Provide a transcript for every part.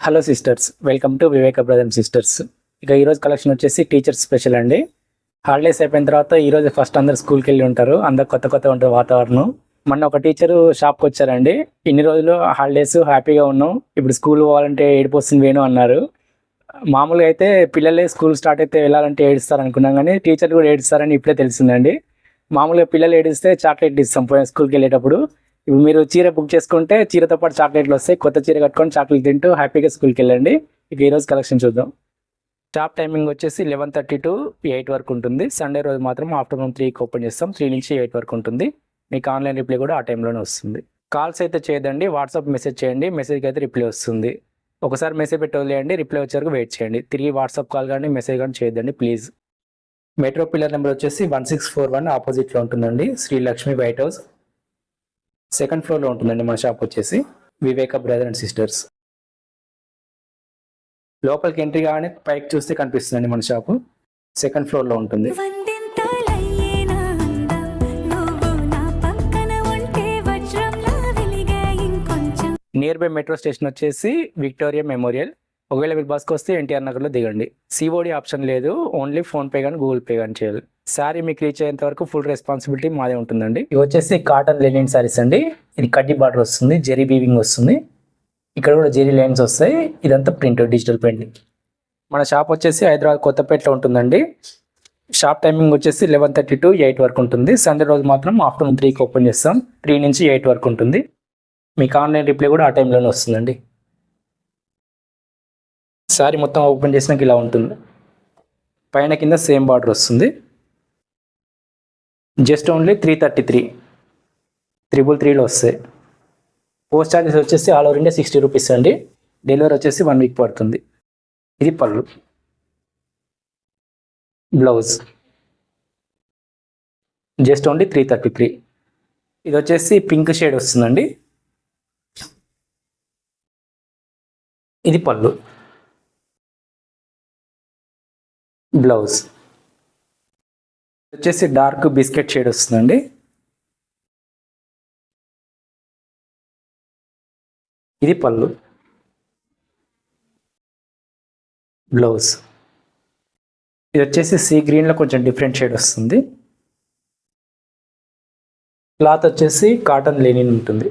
Hello sisters welcome to Viveka brother sisters ఇక ఈరోజు collection వచ్చేసి టీచర్స్ స్పెషల్ అండి. హాలిడేస్ అయిపోయిన తర్వాత ఈరోజు ఫస్ట్ అందరు స్కూల్కి వెళ్ళి ఉంటారు. అందరు కొత్త కొత్త ఉంటుంది వాతావరణం. మొన్న ఒక టీచరు షాప్కి వచ్చారండి. ఇన్ని రోజులు హాలిడేస్ హ్యాపీగా ఉన్నాం. ఇప్పుడు స్కూల్ పోవాలంటే ఏడిపోస్తుంది వేణు అన్నారు. మామూలుగా అయితే పిల్లలే స్కూల్ స్టార్ట్ అయితే వెళ్ళాలంటే ఏడుస్తారు అనుకున్నాం కానీ టీచర్ కూడా ఏడుస్తారని ఇప్పుడే తెలిసిందండి మామూలుగా పిల్లలు ఏడిస్తే చాక్లెట్ ఇస్తాం పోయిన స్కూల్కి వెళ్ళేటప్పుడు. ఇప్పుడు మీరు చీర బుక్ చేసుకుంటే చీరతో పాటు చాక్లెట్లు వస్తాయి. కొత్త చీర కట్టుకొని చాక్లెట్ తింటూ హ్యాపీగా స్కూల్కి వెళ్ళండి. ఇక ఈరోజు కలెక్షన్ చూద్దాం. షాప్ టైమింగ్ వచ్చేసి లెవెన్ థర్టీ టు ఎయిట్ వరకు ఉంటుంది. సండే రోజు మాత్రం ఆఫ్టర్నూన్ త్రీకి ఓపెన్ చేస్తాం. త్రీ నుంచి ఎయిట్ వరకు ఉంటుంది. మీకు ఆన్లైన్ రిప్లై కూడా ఆ టైంలోనే వస్తుంది. కాల్స్ అయితే చేయదండి వాట్సాప్ మెసేజ్ చేయండి. మెసేజ్కి అయితే రిప్లై వస్తుంది. ఒకసారి మెసేజ్ పెట్టి వదిలేయండి. రిప్లై వచ్చే వరకు వెయిట్ చేయండి. తిరిగి వాట్సాప్ కాల్ కానీ మెసేజ్ కానీ చేయొద్దండి ప్లీజ్ మెట్రో పిల్లర్ నెంబర్ వచ్చేసి వన్ సిక్స్ ఫోర్ వన్ ఆపోజిట్లో ఉంటుందండి. Shri Lakshmi white house second ఫ్లోర్లో ఉంటుందండి మన షాప్ వచ్చేసి వివేక బ్రదర్ అండ్ సిస్టర్స్. లోపలికి ఎంట్రీ కాగానే పైకి చూస్తే కనిపిస్తుందండి మన షాపు. సెకండ్ ఫ్లోర్లో ఉంటుంది. నియర్ బై మెట్రో స్టేషన్ వచ్చేసి విక్టోరియా మెమోరియల్ ఒకవేళ మీరు బస్కి వస్తే ఎన్టీఆర్ నగర్లో దిగండి. సిఓడి ఆప్షన్ లేదు. ఓన్లీ ఫోన్పే కానీ గూగుల్ పే కానీ చేయాలి. శారీ మీకు రీచ్ అయ్యేంత వరకు ఫుల్ రెస్పాన్సిబిలిటీ మాదే ఉంటుందండి. ఇవి వచ్చేసి కాటన్ లెనిన్ శారీస్ అండి. ఇది కడ్డీ బార్డర్ వస్తుంది జెరీ బీవింగ్ వస్తుంది. ఇక్కడ కూడా జెరీ లైన్స్ వస్తాయి. ఇదంతా ప్రింట్ డిజిటల్ ప్రింట్ మన షాప్ వచ్చేసి హైదరాబాద్ కొత్తపేటలో ఉంటుందండి. షాప్ టైమింగ్ వచ్చేసి లెవెన్ థర్టీ టు ఎయిట్ వరకు ఉంటుంది. సండే రోజు మాత్రం ఆఫ్టర్నూన్ త్రీకి ఓపెన్ చేస్తాం. త్రీ నుంచి ఎయిట్ వరకు ఉంటుంది. మీకు ఆన్లైన్ రిప్లై కూడా ఆ టైంలోనే వస్తుందండి. శారీ మొత్తం ఓపెన్ చేసినాక ఇలా ఉంటుంది. పైన కింద సేమ్ బార్డర్ వస్తుంది. Just only three thirty three triple త్రీలో వస్తాయి. పోస్ట్ ఛార్జెస్ వచ్చేసి all over India sixty rupees అండి. డెలివరీ వచ్చేసి వన్ వీక్ పడుతుంది. ఇది pallu. Blouse just only three thirty three ఇది వచ్చేసి పింక్ షేడ్ వస్తుందండి. ఇది పళ్ళు. బ్లౌజ్. వచ్చేసి డార్క్ బిస్కెట్ షేడ్ వస్తుందండి. ఇది పళ్ళు. బ్లౌజ్. ఇది వచ్చేసి సీ గ్రీన్లో కొంచెం డిఫరెంట్ షేడ్ వస్తుంది. క్లాత్ వచ్చేసి కాటన్ లెనిన్ ఉంటుంది.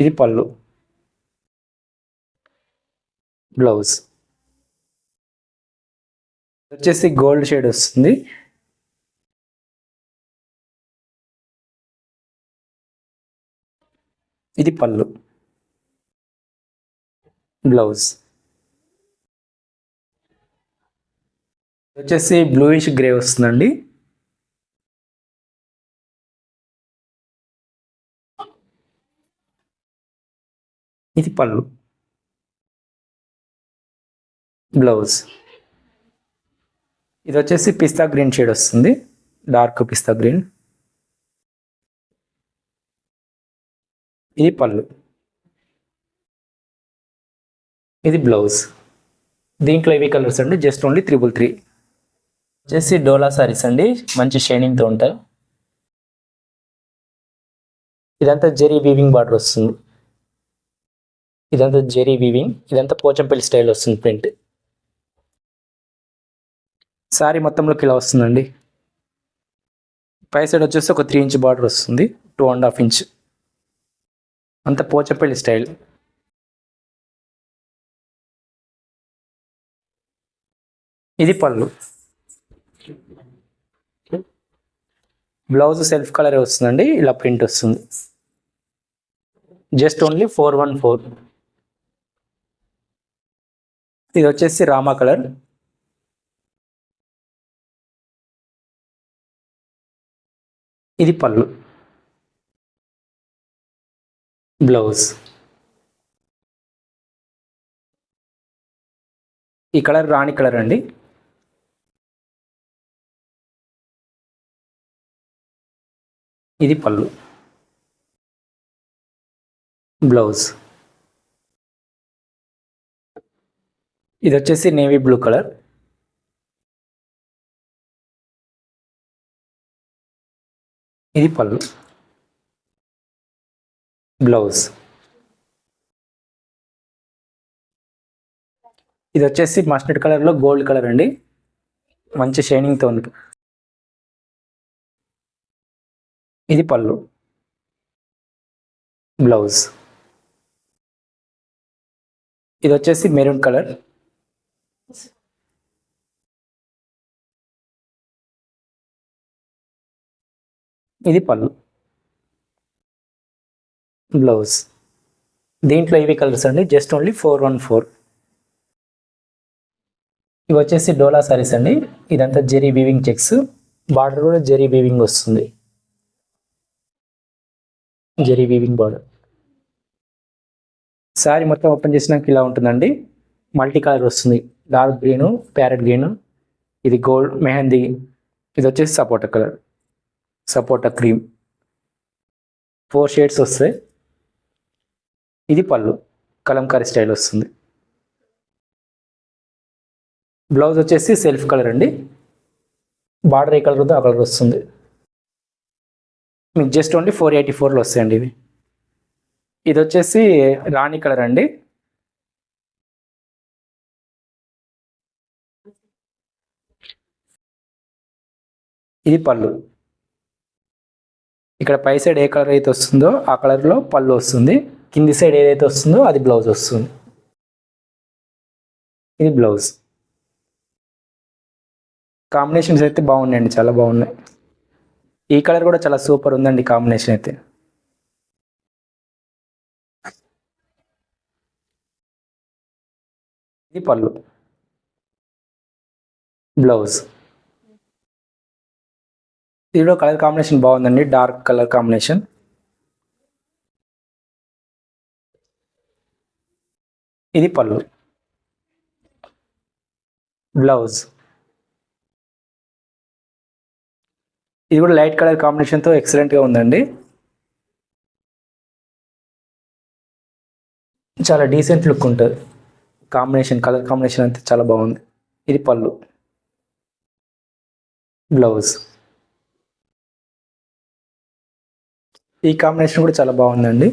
ఇది పళ్ళు. బ్లౌజ్. వచ్చేసి గోల్డ్ షేడ్ వస్తుంది. ఇది పళ్ళు. బ్లౌజ్. వచ్చేసి బ్లూయిష్ గ్రే వస్తుందండి. ఇది పళ్ళు. బ్లౌజ్. ఇది వచ్చేసి పిస్తా గ్రీన్ షేడ్ వస్తుంది. Dark pista green. ఇది పళ్ళు. ఇది బ్లౌజ్. దీంట్లో ఇవి కలర్స్ అండి జస్ట్ ఓన్లీ త్రిబుల్ త్రీ. వచ్చేసి డోలా సారీస్ అండి మంచి షైనింగ్తో ఉంటాయి. ఇదంతా జెరీ వీవింగ్ బార్డర్ వస్తుంది. ఇదంతా జెరీ వీవింగ్ ఇదంతా పోచంపల్లి స్టైల్ వస్తుంది ప్రింట్. శారీ మొత్తంలోకి ఇలా వస్తుందండి. పై సైడ్ వచ్చేసి ఒక త్రీ ఇంచ్ బార్డర్ వస్తుంది. టూ అండ్ హాఫ్ ఇంచ్ అంత పోచపల్లి స్టైల్ ఇది పళ్ళు. బ్లౌజ్ సెల్ఫ్ కలర్ వస్తుందండి. ఇలా ప్రింట్ వస్తుంది. Just only four one four ఇది వచ్చేసి రామా కలర్. ఇది పళ్ళు. బ్లౌజ్ ఈ కలర్ రాణి కలర్ అండి. ఇది పళ్ళు. బ్లౌజ్ ఇది వచ్చేసి నేవీ బ్లూ కలర్. ఇది పళ్ళు. బ్లౌజ్ ఇది వచ్చేసి మస్టర్డ్ కలర్లో గోల్డ్ కలర్ అండి. మంచి షైనింగ్తో ఉంది. ఇది పళ్ళు. బ్లౌజ్ ఇది వచ్చేసి మెరూన్ కలర్ ఇది పళ్ళు. బ్లౌజ్ దీంట్లో ఇవి కలర్స్ అండి. Just only four one four ఇవి వచ్చేసి డోలా సారీస్ అండి. ఇదంతా జెరీ వీవింగ్ చెక్స్ బార్డర్ కూడా జెరీ వీవింగ్ వస్తుంది. జెరీ వీవింగ్ బార్డర్ శారీ మొత్తం ఓపెన్ చేసినాక ఇలా ఉంటుందండి. మల్టీ కలర్ వస్తుంది. డార్క్ గ్రీను ప్యారెట్ గ్రీన్ ఇది గోల్డ్ మెహందీ. ఇది వచ్చేసి sapota colour sapota cream. Four shades వస్తాయి ఇది పళ్ళు కలంకారీ స్టైల్ వస్తుంది. బ్లౌజ్ వచ్చేసి సెల్ఫ్ కలర్ అండి. బార్డర్ ఏ కలర్ ఉందో ఆ కలర్ వస్తుంది. మీకు జస్ట్ ఓన్లీ ఫోర్ ఎయిటీ ఫోర్లో వస్తాయండి ఇవి. ఇది వచ్చేసి రాణి కలర్ అండి. ఇది పళ్ళు. ఇక్కడ పై సైడ్ ఏ కలర్ అయితే వస్తుందో ఆ కలర్లో పళ్ళు వస్తుంది. కింది సైడ్ ఏదైతే వస్తుందో అది బ్లౌజ్ వస్తుంది. ఇది బ్లౌజ్. కాంబినేషన్స్ అయితే బాగున్నాయండి చాలా బాగున్నాయి. ఈ కలర్ కూడా చాలా సూపర్ ఉందండి కాంబినేషన్ అయితే. ఇది పళ్ళు. బ్లౌజ్. దీనిలో కలర్ కాంబినేషన్ బాగుందండి డార్క్ కలర్ కాంబినేషన్. ఇది పళ్ళు. బ్లౌజ్. ఇది కూడా లైట్ కలర్ కాంబినేషన్తో ఎక్సలెంట్గా ఉందండి. చాలా డీసెంట్ లుక్ ఉంటుంది. కాంబినేషన్ కలర్ కాంబినేషన్ అంతా చాలా బాగుంది. ఇది పళ్ళు. బ్లౌజ్. ఈ కాంబినేషన్ కూడా చాలా బాగుందండి.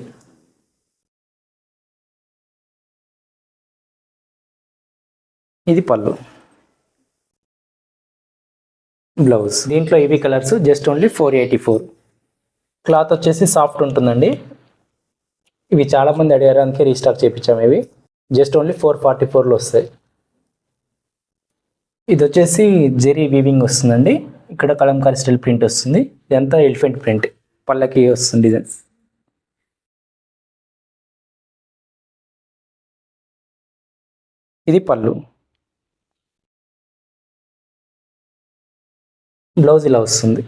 ఇది పళ్ళు. బ్లౌజ్ దీంట్లో ఇవి colours just only four eighty four cloth వచ్చేసి సాఫ్ట్ ఉంటుందండి. ఇవి చాలామంది అడిగారు అందుకే రీస్టాక్ చేయించాము ఇవి. జస్ట్ ఓన్లీ ఫోర్ ఫార్టీ ఫోర్లో వస్తాయి. ఇది వచ్చేసి జెరీ వీవింగ్ వస్తుందండి. ఇక్కడ కలంకారీ స్టిల్ ప్రింట్ వస్తుంది. ఇదంతా ఎలిఫెంట్ ప్రింట్ పళ్ళకి వస్తుంది డిజైన్ ఇది పళ్ళు. బ్లౌజ్ ఇలా వస్తుంది.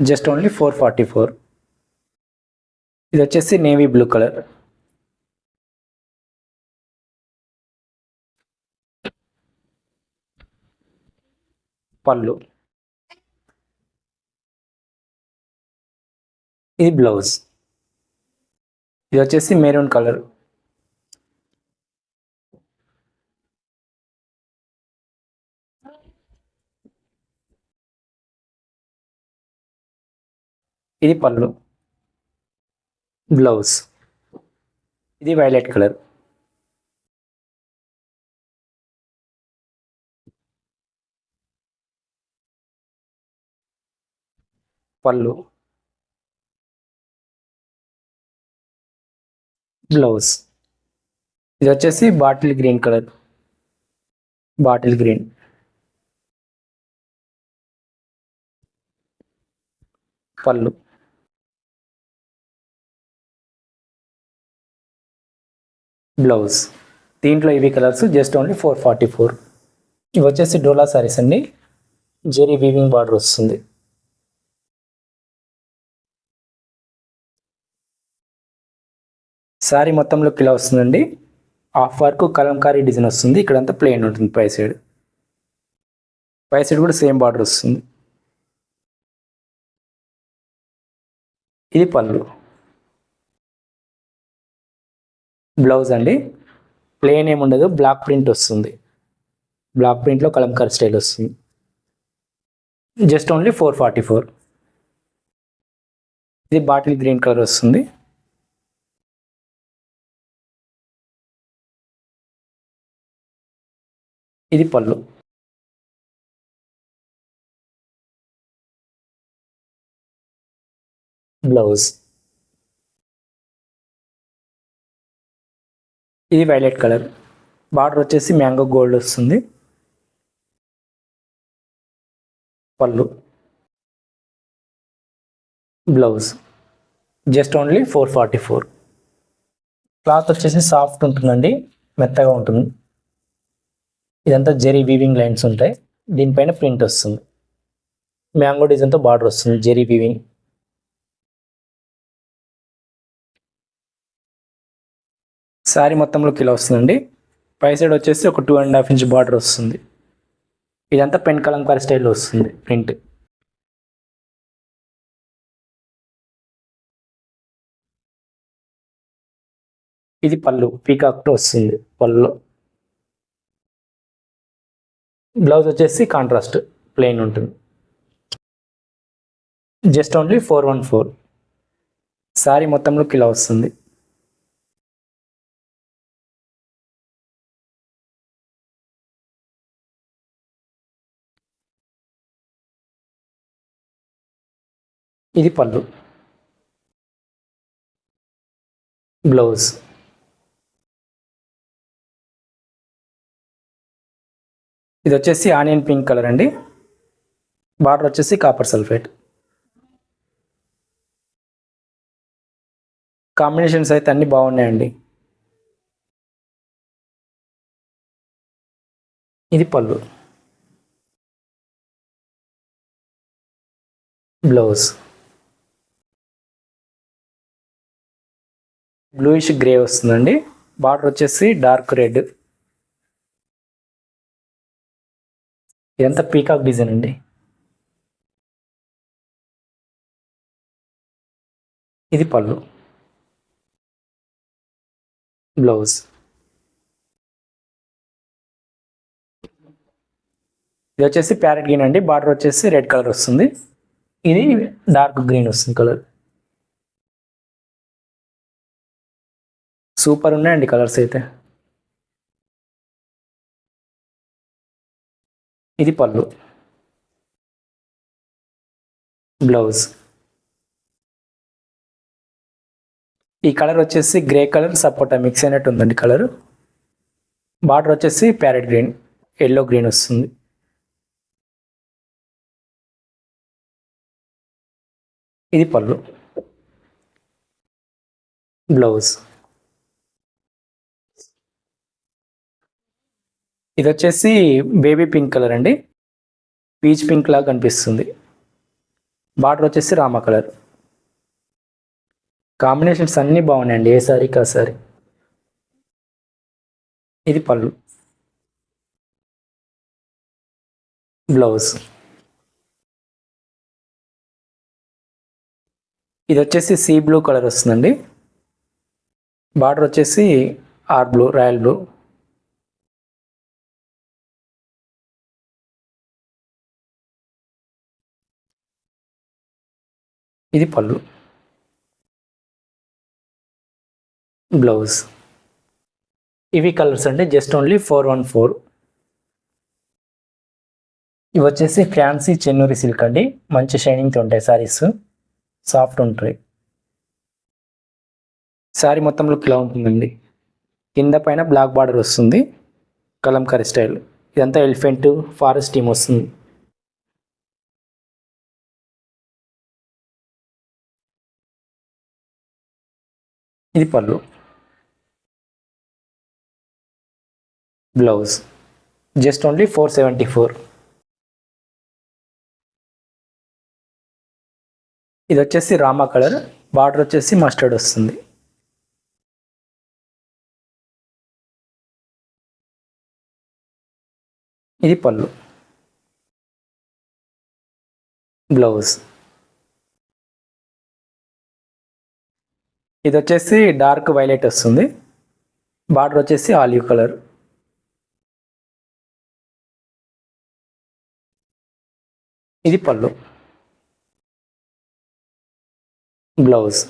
Just only four forty four. ఇది వచ్చేసి నేవీ బ్లూ కలర్. పళ్ళు. ఇది బ్లౌజ్. ఇది వచ్చేసి మెరూన్ కలర్. ఇది పళ్ళు. బ్లౌజ్. ఇది వైలెట్ కలర్. పళ్ళు. బ్లౌజ్. ఇది వచ్చేసి bottle green colour. Bottle green. పళ్ళు. బ్లౌజ్. దీంట్లో ఇవి colours just only four forty four. ఇవి వచ్చేసి డోలా సారీస్ అండి. జెరీ వీవింగ్ బార్డర్ వస్తుంది. శారీ మొత్తంలో ఇలా వస్తుందండి. హాఫ్ వరకు కలంకారీ డిజైన్ వస్తుంది. ఇక్కడంతా ప్లెయిన్ ఉంటుంది పై సైడ్. పై సైడ్ కూడా సేమ్ బార్డర్ వస్తుంది. ఇది పళ్ళు. బ్లౌజ్ అండి. ప్లెయిన్ ఏమి ఉండదు. బ్లాక్ ప్రింట్ వస్తుంది. బ్లాక్ ప్రింట్లో కలంకారీ స్టైల్ వస్తుంది. Just only four forty four. ఇది బాటిల్ గ్రీన్ కలర్ వస్తుంది. ఇది పళ్ళు. బ్లౌజ్. ఇది వైలెట్ కలర్. బార్డర్ వచ్చేసి మ్యాంగో గోల్డ్ వస్తుంది. పళ్ళు. Blouse. Just only four forty four. Cloth వచ్చేసి సాఫ్ట్ ఉంటుందండి. మెత్తగా ఉంటుంది. ఇదంతా జెరీ వీవింగ్ లైన్స్ ఉంటాయి. దీనిపైన ప్రింట్ వస్తుంది. మ్యాంగో డిజైన్తో బార్డర్ వస్తుంది. జెరీ వీవింగ్. శారీ మొత్తంలో కిలో వస్తుందండి. పై సైడ్ వచ్చేసి ఒక two and half inch border వస్తుంది. ఇదంతా పెన్ కలంకారీ స్టైల్లో వస్తుంది ప్రింట్. ఇది పళ్ళు. పీకాక్తో వస్తుంది పళ్ళు. బ్లౌజ్ వచ్చేసి కాంట్రాస్ట్ ప్లెయిన్ ఉంటుంది. Just only four one four sari మొత్తంలో కిలో వస్తుంది. ఇది పళ్ళు. బ్లౌజ్ ఇది వచ్చేసి ఆనియన్ పింక్ కలర్ అండి. బార్డర్ వచ్చేసి కాపర్ సల్ఫేట్. కాంబినేషన్స్ అయితే అన్నీ బాగున్నాయండి. ఇది పళ్ళు. బ్లౌజ్. బ్లూయిష్ గ్రే వస్తుందండి. బార్డర్ వచ్చేసి డార్క్ రెడ్. ఇదంతా పీకాక్ డిజైన్ అండి. ఇది పళ్ళు. బ్లౌజ్. ఇది వచ్చేసి ప్యారెట్ గ్రీన్ అండి. బార్డర్ వచ్చేసి రెడ్ కలర్ వస్తుంది. ఇది డార్క్ గ్రీన్ వస్తుంది కలర్. సూపర్ ఉన్నాయండి కలర్స్ అయితే. ఇది పళ్ళు. బ్లౌజ్. ఈ కలర్ వచ్చేసి గ్రే కలర్ సపోటా మిక్స్ అయినట్టు ఉందండి కలరు. బార్డర్ వచ్చేసి ప్యారెట్ గ్రీన్ ఎల్లో గ్రీన్ వస్తుంది. ఇది పళ్ళు. బ్లౌజ్. ఇది వచ్చేసి బేబీ పింక్ కలర్ అండి. పీచ్ పింక్ లాగా కనిపిస్తుంది. బార్డర్ వచ్చేసి రామ కలర్. కాంబినేషన్స్ అన్నీ బాగున్నాయండి ఏ సారీ కా సారీ. ఇది పళ్ళు. బ్లౌజ్. ఇది వచ్చేసి సీ బ్లూ కలర్ వస్తుందండి. బార్డర్ వచ్చేసి ఆర్ బ్లూ రాయల్ బ్లూ. ఇది పళ్ళు. బ్లౌజ్. ఇవి కలర్స్ అండి just only four one four. ఇవి వచ్చేసి ఫ్యాన్సీ చెన్నూరి సిల్క్ అండి. మంచి షైనింగ్తో ఉంటాయి సారీస్. సాఫ్ట్ ఉంటాయి. శారీ మొత్తంలో ఇలా ఉంటుందండి. కింద పైన బ్లాక్ బార్డర్ వస్తుంది. కలంకారీ స్టైల్. ఇదంతా ఎలిఫెంట్ ఫారెస్ట్ టీమ్ వస్తుంది. ఇది పళ్ళు. Blouse. Just only four seventy four. ఇది వచ్చేసి రామా కలర్. బార్డర్ వచ్చేసి మస్టర్డ్ వస్తుంది. ఇది పళ్ళు. బ్లౌజ్. ఇది వచ్చేసి డార్క్ వైలెట్ వస్తుంది. బార్డర్ వచ్చేసి ఆలివ్ కలర్. ఇది పళ్ళు. బ్లౌజ్.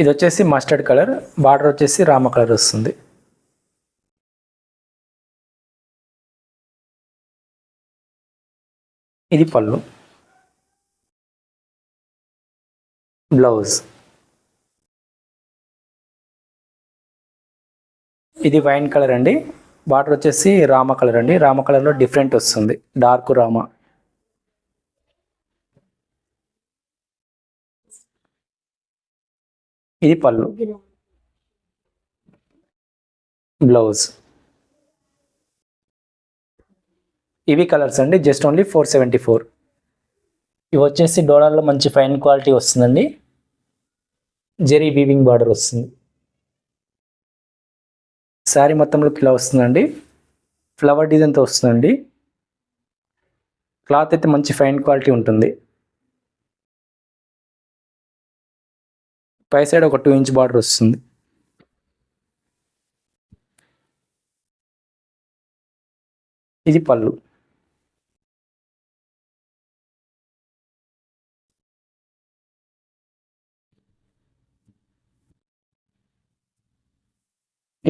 ఇది వచ్చేసి మస్టర్డ్ కలర్. బార్డర్ వచ్చేసి రామ కలర్ వస్తుంది. ఇది పళ్ళు. బ్లౌజ్. ఇది వైన్ కలర్ అండి. బార్డర్ వచ్చేసి రామ కలర్ అండి. రామ కలర్లో డిఫరెంట్ వస్తుంది. డార్క్ రామ. ఇది పళ్ళు. బ్లౌజ్. ఇవి కలర్స్ అండి. Just only four seventy four. ఇవి వచ్చేసి డోలార్లో మంచి ఫైన్ క్వాలిటీ వస్తుందండి. జెరీ వీవింగ్ బార్డర్ వస్తుంది. శారీ మొత్తంలో ఇలా వస్తుందండి. ఫ్లవర్ డిజైన్తో వస్తుందండి. క్లాత్ అయితే మంచి ఫైన్ క్వాలిటీ ఉంటుంది. పై సైడ్ ఒక టూ ఇంచ్ బార్డర్ వస్తుంది. ఇది పళ్ళు.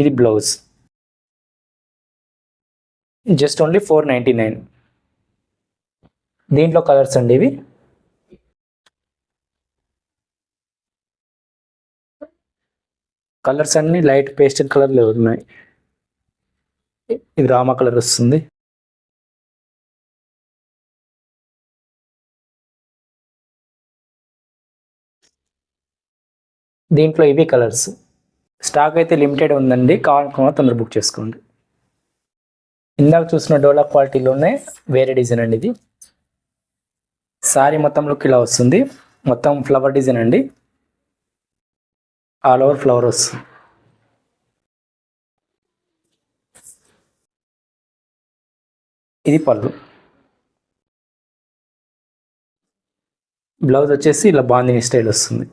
ఇది blouse. Just only four ninety nine. దీంట్లో కలర్స్ అండి ఇవి. కలర్స్ అన్ని లైట్ పేస్టల్ కలర్లో ఉన్నాయి. ఇది రామా కలర్ వస్తుంది. దీంట్లో ఇవి కలర్స్. స్టాక్ అయితే లిమిటెడ్ ఉందండి. కావాలనుకున్న తొందర బుక్ చేసుకోండి. ఇందాక చూసిన డోలా క్వాలిటీలోనే వేరే డిజైన్ అండి ఇది. సారీ మొత్తం లుక్ ఇలా వస్తుంది. మొత్తం ఫ్లవర్ డిజైన్ అండి. ఆల్ ఓవర్ ఫ్లవర్ వస్తుంది ఇది పళ్ళు. బ్లౌజ్ వచ్చేసి ఇలా బాందిని స్టైల్ వస్తుంది.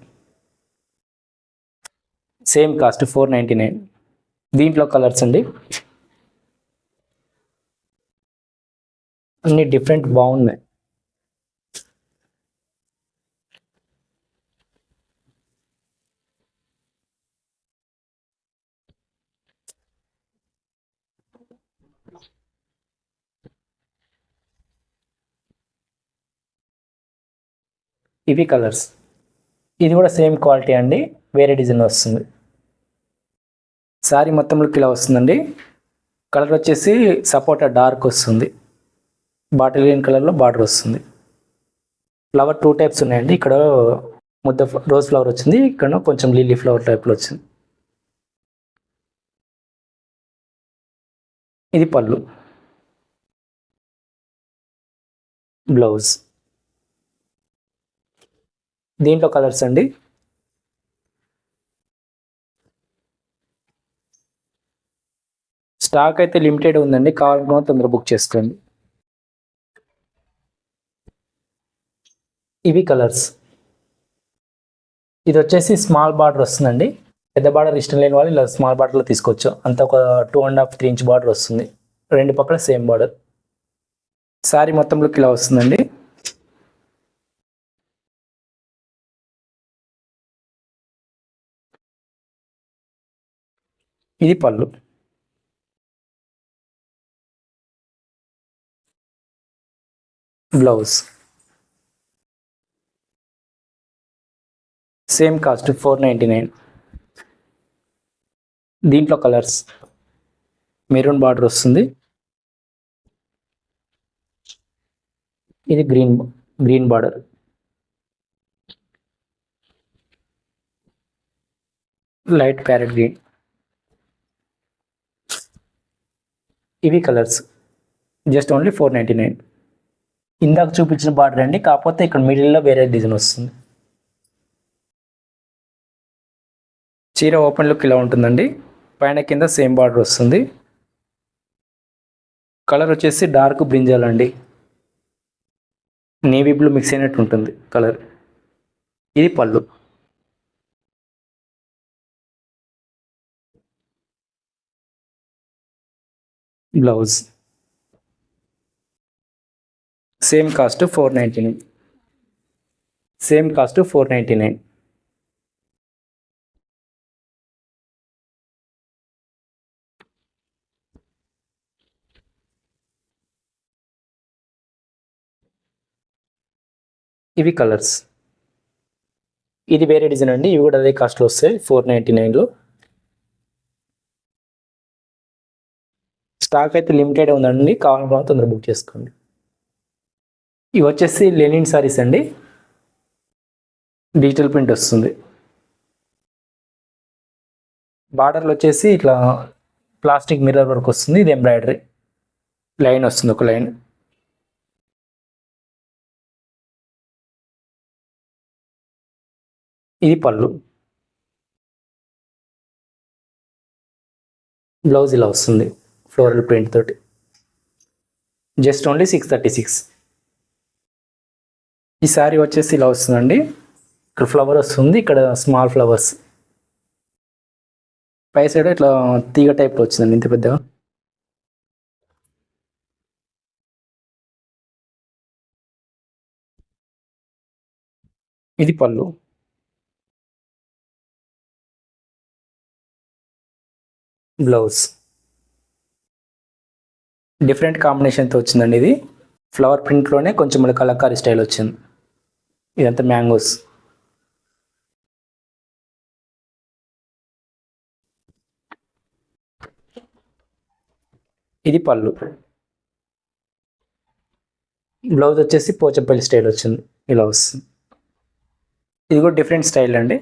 Same cost four ninety nine. దీంట్లో కలర్స్ అండి. అన్ని డిఫరెంట్ బాగున్నాయి. ఇవి కలర్స్ ఇది కూడా సేమ్ క్వాలిటీ అండి. వేరే డిజైన్ వస్తుంది. శారీ మొత్తంలో ఇలా వస్తుందండి. కలర్ వచ్చేసి సపోటా డార్క్ వస్తుంది. బాటిల్ గ్రీన్ కలర్లో బార్డర్ వస్తుంది. ఫ్లవర్ టూ టైప్స్ ఉన్నాయండి. ఇక్కడ ముద్ద రోజ్ ఫ్లవర్ వచ్చింది. ఇక్కడ కొంచెం లిల్లీ ఫ్లవర్ టైప్లో వచ్చింది. ఇది పళ్ళు. బ్లౌజ్ దీంట్లో కలర్స్ అండి. స్టాక్ అయితే లిమిటెడ్ ఉందండి. కావాలనుకున్న తొందర బుక్ చేసుకోండి. ఇవి కలర్స్. ఇది వచ్చేసి స్మాల్ బార్డర్ వస్తుందండి. పెద్ద బార్డర్ ఇష్టం లేని వాళ్ళు ఇలా స్మాల్ బార్డర్లో తీసుకోవచ్చు. అంత ఒక two and half three inch border వస్తుంది. రెండు పక్కల సేమ్ బార్డర్. శారీ మొత్తంలోకి ఇలా వస్తుందండి. ఇది పళ్ళు. Blouse. Same cost four ninety nine దీంట్లో కలర్స్ మెరూన్ బార్డర్ వస్తుంది. ఇది green green border light parrot green ఇవి colours just only four ninety nine ఇందాక చూపించిన బార్డర్ అండి. కాకపోతే ఇక్కడ మిడిల్లో వేరే డిజైన్ వస్తుంది. చీర ఓపెన్ లుక్ ఇలా ఉంటుందండి. పైన కింద సేమ్ బార్డర్ వస్తుంది. కలర్ వచ్చేసి డార్క్ బ్రింజాల్ అండి. నేవీ బ్లూ మిక్స్ అయినట్టు ఉంటుంది కలర్. ఇది పళ్ళు. Blouse. Same cost four ninety nine same cost four ninety nine ఇవి కలర్స్ ఇది వేరే డిజైన్ అండి. ఇవి కూడా అదే కాస్ట్లో వస్తాయి. ఫోర్ నైంటీ నైన్లో స్టాక్ అయితే లిమిటెడ్ ఉందండి. కావాలనుకున్న తొందరగా బుక్ చేసుకోండి. ఇవి వచ్చేసి లెనిన్ సారీస్ అండి. డిజిటల్ ప్రింట్ వస్తుంది. బార్డర్లు వచ్చేసి ఇట్లా ప్లాస్టిక్ మిర్రర్ వర్క్ వస్తుంది. ఇది ఎంబ్రాయిడరీ. లైన్ వస్తుంది ఒక లైన్. ఇది పళ్ళు. బ్లౌజ్ ఇలా వస్తుంది. ఫ్లోరల్ ప్రింట్ తోటి. Just only six thirty six ఈ శారీ వచ్చేసి ఇలా వస్తుందండి. ఇక్కడ ఫ్లవర్ వస్తుంది ఇక్కడ స్మాల్ ఫ్లవర్స్. పై సైడ్ ఇట్లా తీగ టైప్లో వచ్చిందండి ఇంత పెద్దగా. ఇది పళ్ళు. బ్లౌజ్. డిఫరెంట్ కాంబినేషన్తో వచ్చిందండి ఇది. ఫ్లవర్ ప్రింట్లోనే కొంచెం మన కలకారీ స్టైల్ వచ్చింది. ఇదంతా మ్యాంగోస్. ఇది పళ్ళు. బ్లౌజ్ వచ్చేసి పోచంపల్లి స్టైల్ వచ్చింది. ఇలా వస్తుంది. ఇది కూడా డిఫరెంట్ స్టైల్ అండి.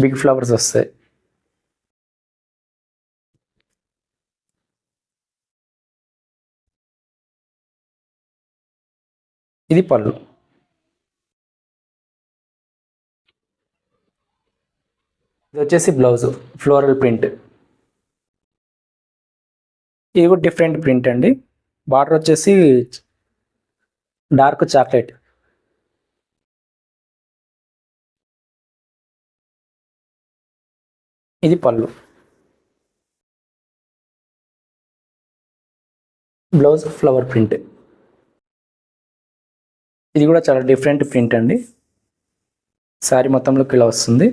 బిగ్ ఫ్లవర్స్ వస్తాయి. ఇది పళ్ళు. ఇది వచ్చేసి బ్లౌజ్ ఫ్లోరల్ ప్రింట్ ఇది కూడా డిఫరెంట్ ప్రింట్ అండి. బార్డర్ వచ్చేసి డార్క్ చాక్లెట్ ఇది పళ్ళు. బ్లౌజ్ ఫ్లవర్ ప్రింట్ ఇది కూడా చాలా డిఫరెంట్ ప్రింట్ అండి. శారీ మొత్తంలోకి ఇలా వస్తుంది.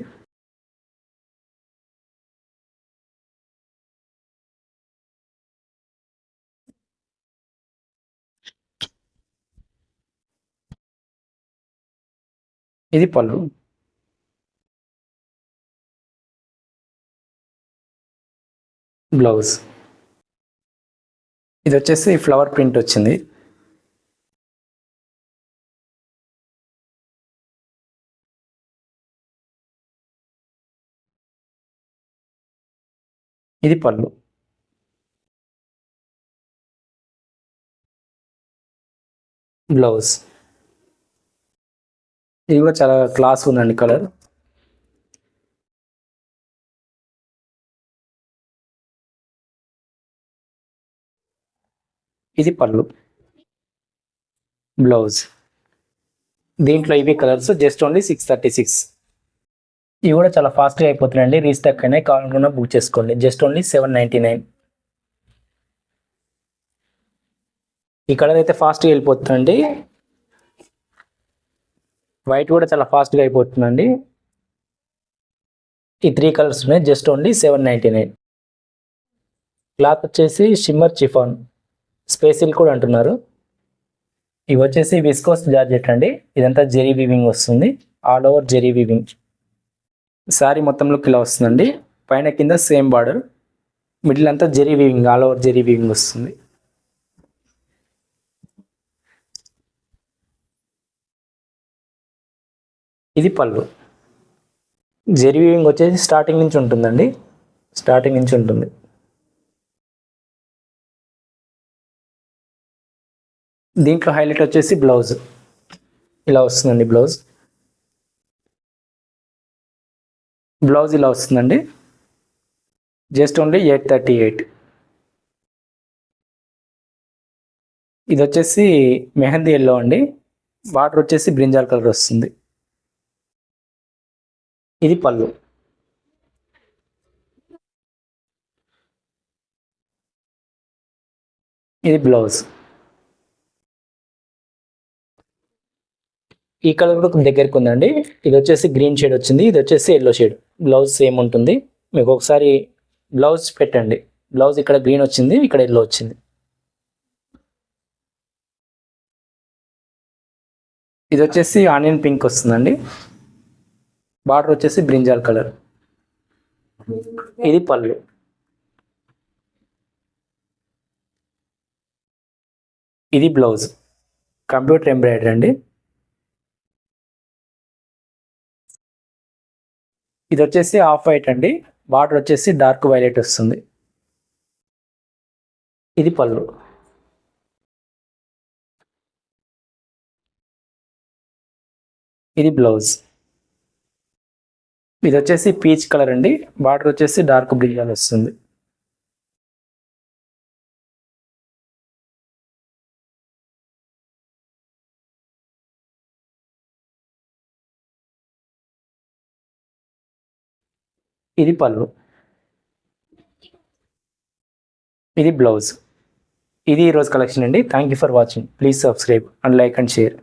ఇది పళ్ళు. బ్లౌజ్. ఇది వచ్చేసి ఫ్లవర్ ప్రింట్ వచ్చింది. ఇది పళ్ళు. బ్లౌజ్. ఇది కూడా చాలా క్లాస్ ఉందండి కలర్ ఇది పళ్ళు. బ్లౌజ్ దీంట్లో ఇవి colours just only six thirty six ఇవి కూడా చాలా ఫాస్ట్గా అయిపోతున్నాయండి. రీస్టాక్ అయినా కావాలనుకున్నా బుక్ చేసుకోండి. Just only seven ninety nine ఈ కలర్ అయితే ఫాస్ట్గా వెళ్ళిపోతుందండి. వైట్ కూడా చాలా ఫాస్ట్గా అయిపోతుందండి. ఈ త్రీ కలర్స్ ఉన్నాయి just only seven ninety nine cloth వచ్చేసి షిమ్మర్ చిఫాన్ స్పేసిల్ కూడా అంటున్నారు. ఇవి వచ్చేసి విస్కోస్ జార్జెట్ అండి. ఇదంతా జెరీ వీవింగ్ వస్తుంది. All over zari weaving sari మొత్తంలోకి ఇలా వస్తుందండి. పైన కింద సేమ్ బార్డర్ మిడిల్ అంతా zari weaving all over zari weaving వస్తుంది. ఇది పళ్ళు. జెరీ వీవింగ్ వచ్చేసి స్టార్టింగ్ నుంచి ఉంటుందండి. స్టార్టింగ్ నుంచి ఉంటుంది. దీంట్లో హైలైట్ వచ్చేసి బ్లౌజ్. ఇలా వస్తుందండి బ్లౌజ్. బ్లౌజ్ ఇలా వస్తుందండి. Just only eight thirty eight. ఇది వచ్చేసి మెహందీ ఎల్లో అండి. వాటర్ వచ్చేసి బ్రింజాల్ కలర్ వస్తుంది. ఇది పళ్ళు. ఇది బ్లౌజ్. ఈ కలర్ కూడా కొంచెం దగ్గరికి ఉందండి. ఇది వచ్చేసి గ్రీన్ షేడ్ వచ్చింది. ఇది వచ్చేసి ఎల్లో షేడ్ బ్లౌజ్ సేమ్ ఉంటుంది. మీకు ఒకసారి బ్లౌజ్ పెట్టండి. బ్లౌజ్ ఇక్కడ గ్రీన్ వచ్చింది ఇక్కడ ఎల్లో వచ్చింది. ఇది వచ్చేసి ఆనియన్ పింక్ వస్తుందండి. బార్డర్ వచ్చేసి బ్రింజాల్ కలర్. ఇది పళ్ళు. ఇది బ్లౌజ్. కంప్యూటర్ ఎంబ్రాయిడరీ అండి. ఇది వచ్చేసి ఆఫ్ వైట్ అండి. బార్డర్ వచ్చేసి డార్క్ వైలెట్ వస్తుంది. ఇది పళ్ళు. ఇది బ్లౌజ్. ఇది వచ్చేసి పీచ్ కలర్ అండి. బార్డర్ వచ్చేసి డార్క్ బ్రింజాల్ వస్తుంది. ఇది పళ్ళు. ఇది బ్లౌజ్. ఇది ఈరోజు కలెక్షన్ అండి. Thank you for watching please subscribe and like and share